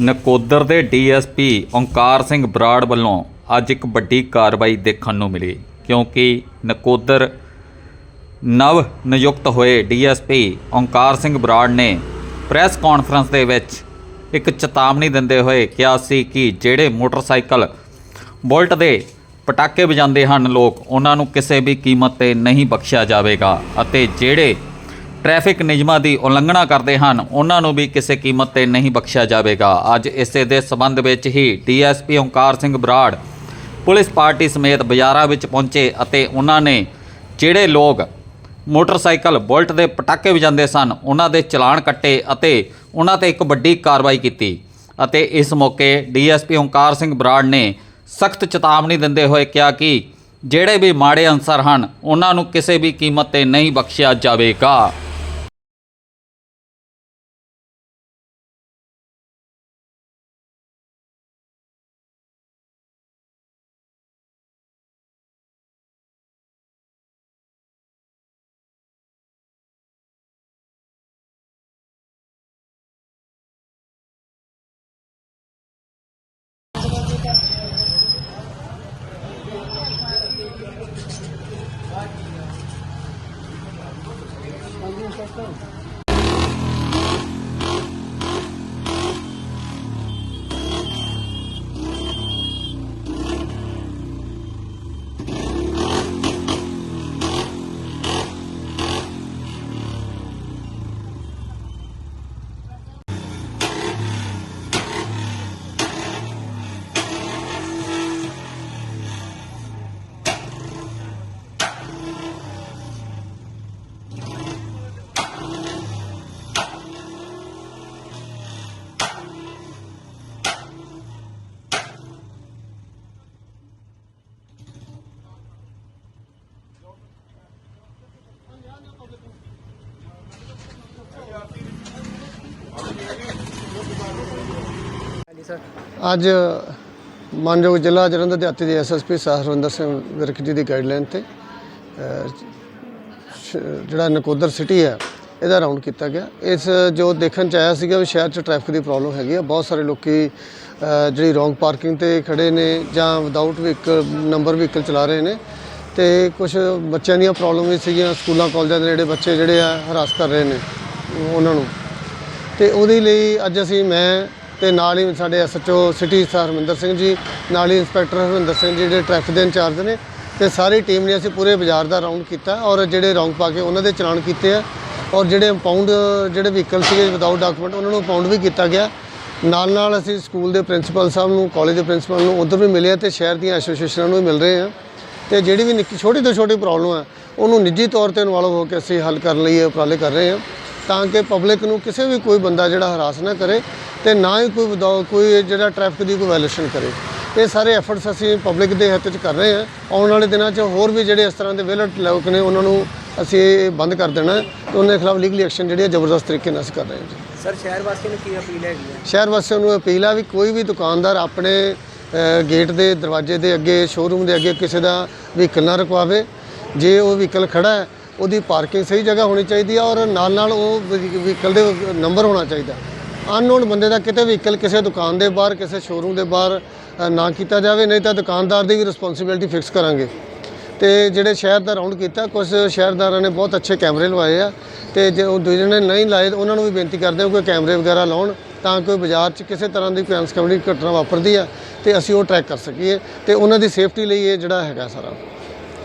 ਨਕੋਦਰ ਦੇ ਡੀਐਸਪੀ ਓਂਕਾਰ ਸਿੰਘ ਬਰਾੜ ਵੱਲੋਂ ਅੱਜ ਇੱਕ ਵੱਡੀ ਕਾਰਵਾਈ ਦੇਖਣ ਨੂੰ ਮਿਲੀ, ਕਿਉਂਕਿ ਨਕੋਦਰ ਨਵ ਨਿਯੁਕਤ ਹੋਏ ਡੀਐਸਪੀ ਓਂਕਾਰ ਸਿੰਘ ਬਰਾੜ ਨੇ ਪ੍ਰੈਸ ਕਾਨਫਰੰਸ ਦੇ ਵਿੱਚ ਇੱਕ ਚੇਤਾਵਨੀ ਦਿੰਦੇ ਹੋਏ ਕਿਹਾ ਸੀ ਕਿ ਜਿਹੜੇ ਮੋਟਰਸਾਈਕਲ ਬੁਲਟ ਦੇ ਪਟਾਕੇ ਵਜਾਉਂਦੇ ਹਨ ਲੋਕ, ਉਹਨਾਂ ਨੂੰ ਕਿਸੇ ਵੀ ਕੀਮਤ ਤੇ ਨਹੀਂ ਬਖਸ਼ਿਆ ਜਾਵੇਗਾ ਅਤੇ ਜਿਹੜੇ ਟ੍ਰੈਫਿਕ ਨਿਯਮਾਂ ਦੀ ਉਲੰਘਣਾ ਕਰਦੇ ਹਨ। ਉਹਨਾਂ ਨੂੰ ਵੀ ਕਿਸੇ ਕੀਮਤ ਤੇ ਨਹੀਂ ਬਖਸ਼ਿਆ ਜਾਵੇਗਾ। ਅੱਜ ਇਸੇ ਦੇ ਸਬੰਧ ਵਿੱਚ ਹੀ DSP Onkar Singh Brar police party ਸਮੇਤ ਬਾਜ਼ਾਰਾਂ ਵਿੱਚ ਪਹੁੰਚੇ ਅਤੇ ਉਹਨਾਂ ਨੇ ਜਿਹੜੇ ਲੋਕ ਮੋਟਰਸਾਈਕਲ ਬੁਲਟ ਦੇ ਪਟਾਕੇ ਵਜਾਉਂਦੇ ਸਨ, ਉਹਨਾਂ ਦੇ ਚਲਾਨ ਕੱਟੇ ਅਤੇ ਉਹਨਾਂ ਤੇ ਇੱਕ ਵੱਡੀ ਕਾਰਵਾਈ ਕੀਤੀ ਅਤੇ ਇਸ ਮੌਕੇ ਡੀਐਸਪੀ ਓਂਕਾਰ ਸਿੰਘ ਬਰਾੜ ਨੇ ਸਖਤ ਚੇਤਾਵਨੀ ਦਿੰਦੇ ਹੋਏ ਕਿਹਾ ਕਿ ਜਿਹੜੇ ਵੀ ਮਾੜੇ ਅਨਸਰ ਹਨ, ਉਹਨਾਂ ਨੂੰ ਕਿਸੇ ਵੀ ਕੀਮਤ ਤੇ ਨਹੀਂ ਬਖਸ਼ਿਆ ਜਾਵੇਗਾ। ਹਾਂਜੀ ਸਰ ਅੱਜ ਮਾਨਯੋਗ ਜ਼ਿਲ੍ਹਾ ਜਲੰਧਰ ਦੇ ਅਤੀ ਦੇ ਐਸਐਸਪੀ ਹਰਵਿੰਦਰ ਸਿੰਘ ਵਿਰਕ ਜੀ ਦੀ ਗਾਈਡਲਾਈਨ ਤੇ ਜਿਹੜਾ ਨਕੋਦਰ ਸਿਟੀ ਹੈ, ਇਹਦਾ ਰਾਉਂਡ ਕੀਤਾ ਗਿਆ। ਇਸ ਜੋ ਦੇਖਣ ਚ ਆਇਆ ਸੀਗਾ ਵੀ ਸ਼ਹਿਰ ਚ ਟ੍ਰੈਫਿਕ ਦੀ ਪ੍ਰੋਬਲਮ ਹੈਗੀ ਆ। ਬਹੁਤ ਸਾਰੇ ਲੋਕੀ ਜਿਹੜੀ ਰੋਂਗ ਪਾਰਕਿੰਗ ਤੇ ਖੜੇ ਨੇ ਜਾਂ ਵਿਦਆਊਟ ਵਹੀਕਲ ਨੰਬਰ ਵਹੀਕਲ ਚਲਾ ਰਹੇ ਨੇ। ਤੇ ਕੁਝ ਬੱਚਿਆਂ ਦੀਆਂ ਪ੍ਰੋਬਲਮ ਵੀ ਸੀਗੀਆਂ, ਸਕੂਲਾਂ, ਕਾਲਜਾਂ ਦੇ ਜਿਹੜੇ ਬੱਚੇ ਜਿਹੜੇ ਆ, ਹਰਾਸ ਕਰ ਰਹੇ ਨੇ, ਉਹਨਾਂ ਨੂੰ। ਤੇ ਉਹਦੇ ਲਈ ਅੱਜ ਅਸੀਂ, ਮੈਂ ਤੇ ਨਾਲ ਹੀ ਸਾਡੇ ਐਸਐਚਓ ਸਿਟੀ ਹਰਮਿੰਦਰ ਸਿੰਘ ਜੀ, ਨਾਲ ਹੀ ਇੰਸਪੈਕਟਰ ਹਰਮਿੰਦਰ ਸਿੰਘ ਜੀ ਜਿਹੜੇ ਟ੍ਰੈਫਿਕ ਦੇ ਇੰਚਾਰਜ ਨੇ ਤੇ ਸਾਰੀ ਟੀਮ ਨੇ ਅਸੀਂ ਪੂਰੇ ਬਾਜ਼ਾਰ ਦਾ ਰਾਉਂਡ ਕੀਤਾ ਔਰ ਜਿਹੜੇ ਰੌਂਗ ਪਾ ਕੇ ਉਹਨਾਂ ਦੇ ਚਲਾਨ ਕੀਤੇ ਆ ਔਰ ਜਿਹੜੇ ਇੰਪਾਊਂਡ ਜਿਹੜੇ ਵਹੀਕਲ ਸੀਗੇ ਵਿਦਆਊਟ ਡਾਕੂਮੈਂਟ ਉਹਨਾਂ ਨੂੰ ਇੰਪਾਊਂਡ ਵੀ ਕੀਤਾ ਗਿਆ। ਨਾਲ ਨਾਲ ਅਸੀਂ ਸਕੂਲ ਦੇ ਪ੍ਰਿੰਸੀਪਲ ਸਾਹਿਬ ਨੂੰ ਕਾਲਜ ਦੇ ਪ੍ਰਿੰਸੀਪਲ ਨੂੰ ਉਧਰ ਵੀ ਮਿਲੇ ਆ ਤੇ ਸ਼ਹਿਰ ਦੀਆਂ ਐਸੋਸੀਏਸ਼ਨਾਂ ਨੂੰ ਵੀ ਮਿਲ ਰਹੇ ਆ। ਤੇ ਜਿਹੜੀ ਵੀ ਨਿੱਕੀ ਛੋਟੀ ਤੋਂ ਛੋਟੀ ਪ੍ਰੋਬਲਮ ਹੈ ਉਹਨੂੰ ਨਿੱਜੀ ਤੌਰ ਤੇ ਇਨਵੋਲਵ ਹੋ ਕੇ ਅਸੀਂ ਹੱਲ ਕਰਨ ਲਈ ਇਹ ਉਪਰਾਲੇ ਕਰ ਰਹੇ ਹਾਂ ਤਾਂ ਕਿ ਪਬਲਿਕ ਨੂੰ ਕਿਸੇ ਵੀ ਕੋਈ ਬੰਦਾ ਜਿਹੜਾ ਹਰਾਸ ਨਾ ਕਰੇ ਤੇ ਨਾ ਹੀ ਕੋਈ ਕੋਈ ਜਿਹੜਾ ਟ੍ਰੈਫਿਕ ਦੀ ਕੋਈ ਵਾਇਲੇਸ਼ਨ ਕਰੇ। ਇਹ ਸਾਰੇ ਐਫਰਟਸ ਅਸੀਂ ਪਬਲਿਕ ਦੇ ਹਿੱਤ 'ਚ ਕਰ ਰਹੇ ਹਾਂ। ਆਉਣ ਵਾਲੇ ਦਿਨਾਂ 'ਚ ਹੋਰ ਵੀ ਜਿਹੜੇ ਇਸ ਤਰ੍ਹਾਂ ਦੇ ਵਿਲਟ ਲੋਕ ਨੇ ਉਹਨਾਂ ਨੂੰ ਅਸੀਂ ਬੰਦ ਕਰ ਦੇਣਾ ਤੇ ਉਹਨਾਂ ਦੇ ਖਿਲਾਫ ਲੀਗਲੀ ਐਕਸ਼ਨ ਜਿਹੜੀ ਹੈ ਜ਼ਬਰਦਸਤ ਤਰੀਕੇ ਨਾਲ ਅਸੀਂ ਕਰ ਰਹੇ ਹਾਂ ਜੀ। ਸਰ ਸ਼ਹਿਰ ਵਾਸੀਆਂ ਨੂੰ ਕੀ ਅਪੀਲ ਹੈਗੀ ਹੈ ਸ਼ਹਿਰ ਵਾਸੀਆਂ ਨੂੰ ਅਪੀਲ ਆ ਵੀ ਕੋਈ ਵੀ ਦੁਕਾਨਦਾਰ ਆਪਣੇ ਗੇਟ ਦੇ ਦਰਵਾਜ਼ੇ ਦੇ ਅੱਗੇ ਸ਼ੋਰੂਮ ਦੇ ਅੱਗੇ ਕਿਸੇ ਦਾ ਵਹੀਕਲ ਨਾ ਰਖਵਾਵੇ ਜੇ ਉਹ ਵਹੀਕਲ ਖੜਾ ਹੈ ਉਹਦੀ ਪਾਰਕਿੰਗ ਸਹੀ ਜਗ੍ਹਾ ਹੋਣੀ ਚਾਹੀਦੀ ਆ ਔਰ ਨਾਲ ਨਾਲ ਉਹ ਵਹੀਕਲ ਦੇ ਨੰਬਰ ਹੋਣਾ ਚਾਹੀਦਾ। ਅਨਨੋਨ ਬੰਦੇ ਦਾ ਕਿਤੇ ਵਹੀਕਲ ਕਿਸੇ ਦੁਕਾਨ ਦੇ ਬਾਹਰ, ਕਿਸੇ ਸ਼ੋਰੂਮ ਦੇ ਬਾਹਰ ਨਾ ਕੀਤਾ ਜਾਵੇ, ਨਹੀਂ ਤਾਂ ਦੁਕਾਨਦਾਰ ਦੀ ਵੀ ਰਿਸਪੌਂਸਿਬਿਲਟੀ ਫਿਕਸ ਕਰਾਂਗੇ। ਤੇ ਜਿਹੜੇ ਸ਼ਹਿਰ ਦਾ ਰਾਉਂਡ ਕੀਤਾ ਕੁਝ ਸ਼ਹਿਰਦਾਰਾਂ ਨੇ ਬਹੁਤ ਅੱਛੇ ਕੈਮਰੇ ਲਵਾਏ ਆ ਤੇ ਜੇ ਉਹ ਦੂਜੇ ਨੇ ਨਹੀਂ ਲਾਏ ਉਹਨਾਂ ਨੂੰ ਵੀ ਬੇਨਤੀ ਕਰਦੇ ਹਾਂ ਕਿ ਕੈਮਰੇ ਵਗੈਰਾ ਲਾਉਣ ਤਾਂ ਕਿ ਬਾਜ਼ਾਰ 'ਚ ਕਿਸੇ ਤਰ੍ਹਾਂ ਦੀ ਕੋਈ ਅਨਸਕਮਣੀ ਘਟਨਾ ਵਾਪਰਦੀ ਆ ਤੇ ਅਸੀਂ ਉਹ ਟਰੈਕ ਕਰ ਸਕੀਏ ਤੇ ਉਹਨਾਂ ਦੀ ਸੇਫਟੀ ਲਈ ਇਹ ਜਿਹੜਾ ਹੈਗਾ ਸਾਰਾ।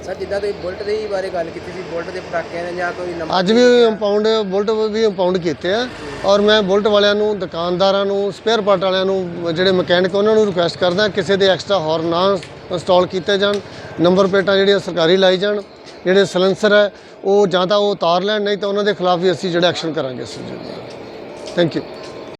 ਸਰ, ਜਿੱਦਾਂ ਤੁਸੀਂ ਬੁਲਟ ਦੇ ਹੀ ਬਾਰੇ ਗੱਲ ਕੀਤੀ ਸੀ, ਬੁਲਟ ਦੇ ਪਟਾਕਿਆਂ ਨੇ ਜਾਂ ਕੋਈ ਨੰਬਰ ਅੱਜ ਵੀ ਇੰਪਾਊਂਡ ਬੁਲਟ ਵੀ ਇੰਪਾਊਂਡ ਕੀਤੇ ਆ ਔਰ ਮੈਂ ਬੁਲਟ ਵਾਲਿਆਂ ਨੂੰ, ਦੁਕਾਨਦਾਰਾਂ ਨੂੰ ਸਪੇਅਰ ਪਾਰਟ ਵਾਲਿਆਂ ਨੂੰ, ਜਿਹੜੇ ਮਕੈਨਿਕ ਉਹਨਾਂ ਨੂੰ ਰਿਕੁਐਸਟ ਕਰਦਾ ਕਿਸੇ ਦੇ ਐਕਸਟਰਾ ਹਾਰਨ ਨਾ ਇੰਸਟਾਲ ਕੀਤੇ ਜਾਣ ਨੰਬਰ ਪਲੇਟਾਂ ਜਿਹੜੀਆਂ ਸਰਕਾਰੀ ਲਾਈ ਜਾਣ, ਜਿਹੜੇ ਸਲੈਂਸਰ ਹੈ ਉਹ ਜਾਂ ਤਾਂ ਉਹ ਉਤਾਰ ਲੈਣ, ਨਹੀਂ ਤਾਂ ਉਹਨਾਂ ਦੇ ਖਿਲਾਫ ਵੀ ਅਸੀਂ ਜਿਹੜਾ ਐਕਸ਼ਨ ਕਰਾਂਗੇ ਅਸੀਂ ਥੈਂਕ ਯੂ